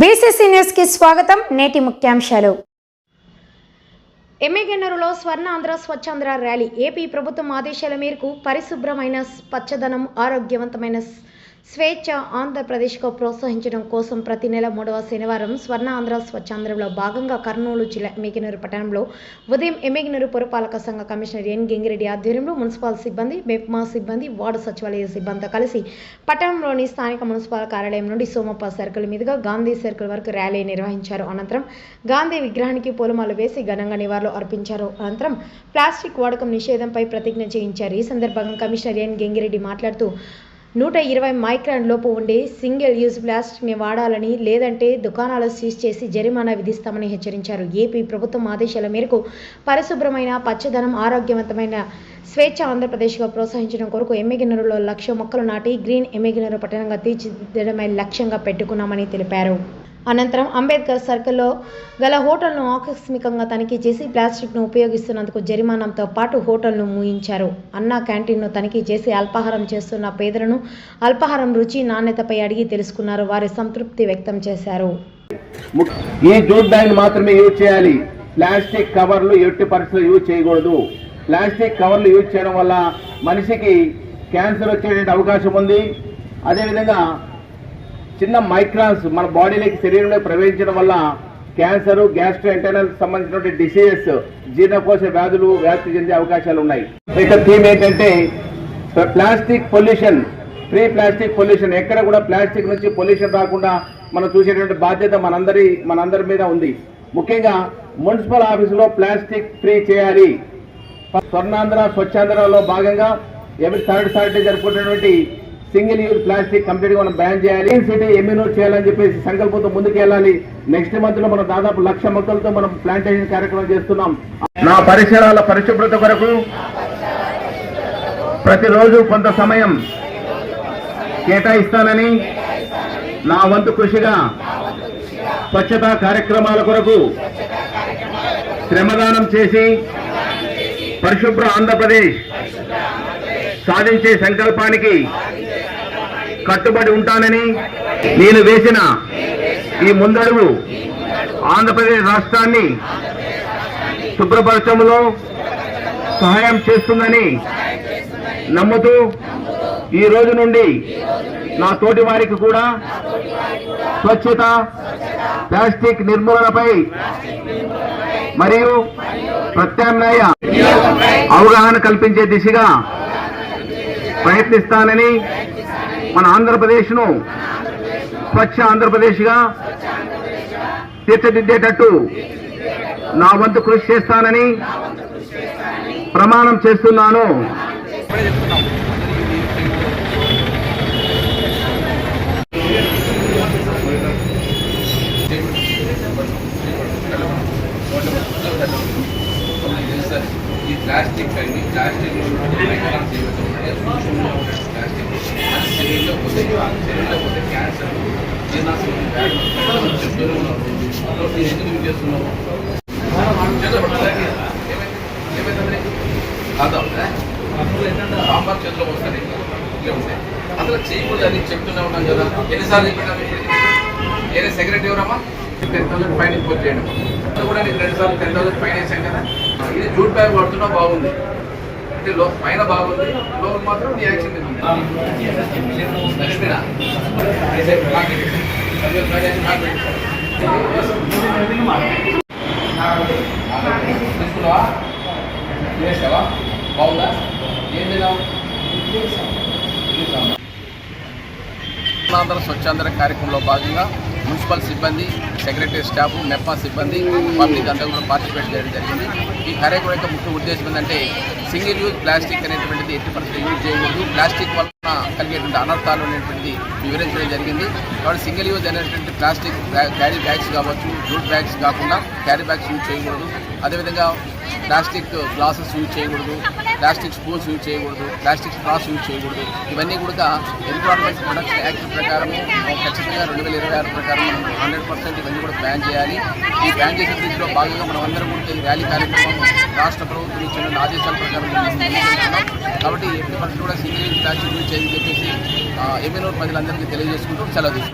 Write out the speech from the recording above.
BCC న్యూస్కి స్వాగతం. నేటి ముఖ్యాంశాలు. ఎమ్మెగెన్నరులో స్వర్ణ ఆంధ్ర స్వచ్ఛాంధ్ర ర్యాలీ. ఏపీ ప్రభుత్వం ఆదేశాల మేరకు పరిశుభ్రమైన పచ్చదనం ఆరోగ్యవంతమైన స్వేచ్ఛ ఆంధ్రప్రదేశ్కు ప్రోత్సహించడం కోసం ప్రతి నెల మూడవ శనివారం స్వర్ణ ఆంధ్ర స్వచ్ఛాంధ్రంలో భాగంగా కర్నూలు జిల్లా ఎమ్మెగినూరు పట్టణంలో ఉదయం ఎమ్మెగినూరు పురపాలక సంఘ కమిషనర్ ఎన్ గంగిరెడ్డి ఆధ్వర్యంలో మున్సిపల్ సిబ్బంది బెప్మా సిబ్బంది వార్డు సచివాలయ సిబ్బందితో కలిసి పట్టణంలోని స్థానిక మున్సిపల్ కార్యాలయం నుండి సోమప్ప సర్కిల్ మీదుగా గాంధీ సర్కిల్ వరకు ర్యాలీ నిర్వహించారు. అనంతరం గాంధీ విగ్రహానికి పూలమాలు వేసి ఘనంగా నివాళులు అర్పించారు. అనంతరం ప్లాస్టిక్ వాడకం నిషేధంపై ప్రతిజ్ఞ చేయించారు. ఈ సందర్భంగా కమిషనర్ ఎన్ గంగిరెడ్డి మాట్లాడుతూ నూట ఇరవై మైక్రాన్ లోపు ఉండే సింగిల్ యూజ్ ప్లాస్టిక్ని వాడాలని లేదంటే దుకాణాలు సీజ్ చేసి జరిమానా విధిస్తామని హెచ్చరించారు. ఏపీ ప్రభుత్వం ఆదేశాల మేరకు పరిశుభ్రమైన పచ్చదనం ఆరోగ్యవంతమైన స్వేచ్ఛ ఆంధ్రప్రదేశ్గా ప్రోత్సహించడం కొరకు ఎమ్మెగినరులో లక్ష మొక్కలు నాటి గ్రీన్ ఎమ్మెగినరు పట్టణంగా తీర్చిదిద్దడమే లక్ష్యంగా పెట్టుకున్నామని తెలిపారు. అనంతరం అంబేద్కర్ సర్కిల్లో గల హోటల్ను ఆకస్మికంగా తనిఖీ చేసి ప్లాస్టిక్ను ఉపయోగిస్తున్నందుకు జరిమానంతో పాటు హోటల్ను మూయించారు. అన్నా క్యాంటీన్ను తనిఖీ చేసి అల్పాహారం చేస్తున్న పేదలను అల్పాహారం రుచి నాణ్యతపై అడిగి తెలుసుకున్నారు. వారి సంతృప్తి వ్యక్తం చేశారు. ఈ జూట్ బ్యాగ్ మాత్రమే యూజ్ చేయాలి. ప్లాస్టిక్ కవర్లు ఎట్టి పరిస్థితులు యూజ్ చేయకూడదు. ప్లాస్టిక్ కవర్లు యూజ్ చేయడం వల్ల మనిషికి క్యాన్సర్ వచ్చేటువంటి అవకాశం ఉంది. అదేవిధంగా చిన్న మైక్రాన్స్ మన బాడీలోకి శరీరంలో ప్రవేశించడం వల్ల క్యాన్సర్ గ్యాస్ట్రో ఇంటర్నల్ సంబంధించినటువంటి డిసీజెస్ జీర్ణకోశ వ్యాధులు వ్యాప్తి చెందే అవకాశాలు ఉన్నాయి. ఇక థీమ్ ఏంటంటే plastic pollution free plastic pollution. ఎక్కడ కూడా ప్లాస్టిక్ నుంచి పొల్యూషన్ రాకుండా మనం చూసేటువంటి బాధ్యత మనందరి మనందరి మీద ఉంది. ముఖ్యంగా మున్సిపల్ ఆఫీసులో ప్లాస్టిక్ ఫ్రీ చేయాలి. స్వర్ణాంధ్ర స్వచ్ఛాంధ్రలో భాగంగా ఎవరి థర్డ్ సాటర్డే జరుపుకున్నటువంటి సింగిల్ యూజ్ ప్లాస్టిక్ కంప్లీట్గా మనం బ్యాన్ చేయాలి. సిటీ ఎమ్యూనోట్ చేయాలని చెప్పేసి సంకల్పంతో ముందుకు వెళ్ళాలి నెక్స్ట్ మంత్లో మనం దాదాపు లక్ష మొక్కలతో మనం ప్లాంటేషన్ కార్యక్రమం చేస్తున్నాం. నా పరిసరాల పరిశుభ్రత కొరకు ప్రతిరోజు కొంత సమయం కేటాయిస్తానని నా వంతు కృషిగా స్వచ్ఛతా కార్యక్రమాల కొరకు శ్రమదానం చేసి పరిశుభ్ర ఆంధ్రప్రదేశ్ సాధించే సంకల్పానికి కట్టుబడి ఉంటానని నేను వేసిన ఈ ముందడుగు ఆంధ్రప్రదేశ్ రాష్ట్రాన్ని శుభ్రపరచడంలో సహాయం చేస్తుందని నమ్ముతూ ఈ రోజు నుండి నా తోటి వారికి కూడా స్వచ్ఛత ప్లాస్టిక్ నిర్మూలనపై మరియు ప్రత్యామ్నాయ అవగాహన కల్పించే దిశగా ప్రయత్నిస్తానని మన ఆంధ్రప్రదేశ్ను స్వచ్ఛ ఆంధ్రప్రదేశ్గా తీర్చిదిద్దేటట్టు నా వంతు కృషి చేస్తానని ప్రమాణం చేస్తున్నాను ఈ ప్లాస్టిక్ శరీరంలో పోతే శరీరంలో పోతే క్యాన్సర్ జీర్ణాశయం ఎందుకు యూజ్ చేస్తున్నావు? సాంబార్ చేతిలో వస్తుంది ఇట్లా ఉంటాయి. అసలు చేయకూడదు అని చెప్తూనే ఉన్నాం కదా. ఎన్నిసార్లు చెప్పినా సెక్రటరీ ఎవరమ్మా? టెన్ థౌసండ్ ఫైన్ ఇంపోజ్ చేయడం. కూడా నీకు రెండు సార్లు టెన్ థౌసండ్ ఫైన్ వేసాం కదా. ఇది జూట్ బ్యాగ్ పడుతున్నా బాగుంది. అంటే లో పైన బాగుంది లోపల మాత్రం నీ యాక్షన్ తీసుకున్నావా? చేసావా బాగుందా? ఏం తిన్నావు? ఆంధ్ర స్వచ్ఛాంధ్ర కార్యక్రమంలో భాగంగా మున్సిపల్ సిబ్బంది సెక్రటరీ స్టాఫ్ మెప్పా సిబ్బంది పబ్లిక్ అంతా కూడా పార్టిసిపేట్ చేయడం జరిగింది. ఈ కార్యక్రమం యొక్క ముఖ్య ఉద్దేశం ఏంటంటే సింగిల్ యూజ్ ప్లాస్టిక్ అనేటువంటిది ఎట్టి పరిస్థితి యూజ్ చేయకూడదు. ప్లాస్టిక్ వలన కలిగేటువంటి అనర్థాలు అనేటువంటిది వివరించడం జరిగింది. కాబట్టి సింగిల్ యూజ్ అనేటువంటి ప్లాస్టిక్ క్యారీ బ్యాగ్స్ కావచ్చు జూట్ బ్యాగ్స్ కాకుండా క్యారీ బ్యాగ్స్ యూజ్ చేయకూడదు. అదేవిధంగా ప్లాస్టిక్ గ్లాసెస్ యూజ్ చేయకూడదు ప్లాస్టిక్ స్పూన్స్ యూజ్ చేయకూడదు ప్లాస్టిక్ స్ట్రాస్ యూజ్ చేయకూడదు. ఇవన్నీ కూడా ఎన్విరాన్మెంట్ ప్రొడక్షన్ యాక్ట్ ప్రకారం ఖచ్చితంగా రెండు వేల ఇరవై ఆరు ప్రకారం మనం హండ్రెడ్ పర్సెంట్ ఇవన్నీ కూడా బ్యాన్ చేయాలి. ఈ బ్యాన్ చేసే దీంట్లో భాగంగా మనం అందరం కూడా ఈ ర్యాలీ కార్యక్రమం రాష్ట్ర ప్రభుత్వం ఇచ్చిన ఆదేశాల ప్రకారం కాబట్టి ఎట్టి పరిస్థితి కూడా సింగిల్ యూజ్ ప్లాస్టిక్ యూజ్ చేయని చెప్పేసి ఎమ్మెల్యే ప్రజలందరికీ తెలియజేసుకుంటూ సెలవు